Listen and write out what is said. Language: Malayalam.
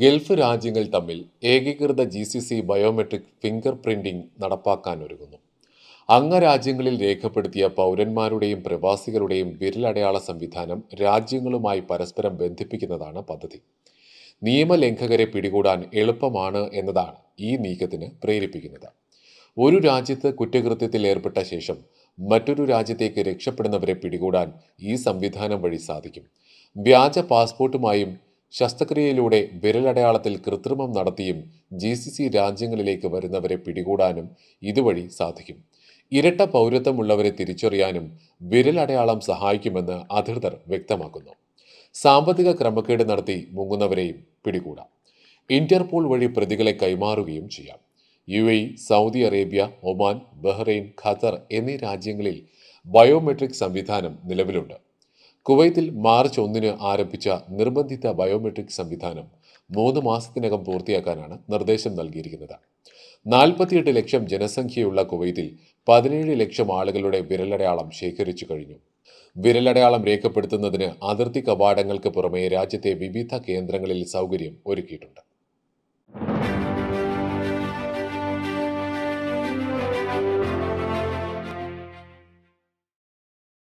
ഗൾഫ് രാജ്യങ്ങൾ തമ്മിൽ ഏകീകൃത G C C biometric finger printing നടപ്പാക്കാൻ ഒരുങ്ങുന്നു അംഗരാജ്യങ്ങളിൽ രേഖപ്പെടുത്തിയ പൗരന്മാരുടെയും പ്രവാസികളുടെയും വിരലടയാള സംവിധാനം രാജ്യങ്ങളുമായി പരസ്പരം ബന്ധിപ്പിക്കുന്നതാണ് പദ്ധതി. നിയമലംഘകരെ പിടികൂടാൻ എളുപ്പമാണ് എന്നതാണ് ഈ നീക്കത്തിന് പ്രേരിപ്പിക്കുന്നത്. ഒരു രാജ്യത്ത് കുറ്റകൃത്യത്തിൽ ഏർപ്പെട്ട ശേഷം മറ്റൊരു രാജ്യത്തേക്ക് രക്ഷപ്പെടുന്നവരെ പിടികൂടാൻ ഈ സംവിധാനം വഴി സാധിക്കും. വ്യാജ പാസ്പോർട്ടുമായും ശസ്ത്രക്രിയയിലൂടെ വിരലടയാളത്തിൽ കൃത്രിമം നടത്തിയും ജി സി സി രാജ്യങ്ങളിലേക്ക് വരുന്നവരെ പിടികൂടാനും ഇതുവഴി സാധിക്കും. ഇരട്ട പൗരത്വമുള്ളവരെ തിരിച്ചറിയാനും വിരലടയാളം സഹായിക്കുമെന്ന് അധികൃതർ വ്യക്തമാക്കുന്നു. സാമ്പത്തിക ക്രമക്കേട് നടത്തി മുങ്ങുന്നവരെയും പിടികൂടാം. ഇന്റർപോൾ വഴി പ്രതികളെ കൈമാറുകയും ചെയ്യാം. U A Saudi Arabia Oman Bahrain Qatar എന്നീ രാജ്യങ്ങളിൽ ബയോമെട്രിക് സംവിധാനം നിലവിലുണ്ട്. കുവൈത്തിൽ മാർച്ച് ഒന്നിന് ആരംഭിച്ച നിർബന്ധിത ബയോമെട്രിക് സംവിധാനം മൂന്ന് മാസത്തിനകം പൂർത്തിയാക്കാനാണ് നിർദ്ദേശം നൽകിയിരിക്കുന്നത്. നാൽപ്പത്തിയെട്ട് ലക്ഷം ജനസംഖ്യയുള്ള കുവൈത്തിൽ പതിനേഴ് ലക്ഷം ആളുകളുടെ വിരലടയാളം ശേഖരിച്ചു കഴിഞ്ഞു. വിരലടയാളം രേഖപ്പെടുത്തുന്നതിന് അതിർത്തി കവാടങ്ങൾക്ക് പുറമെ രാജ്യത്തെ വിവിധ കേന്ദ്രങ്ങളിൽ സൗകര്യം ഒരുക്കിയിട്ടുണ്ട്.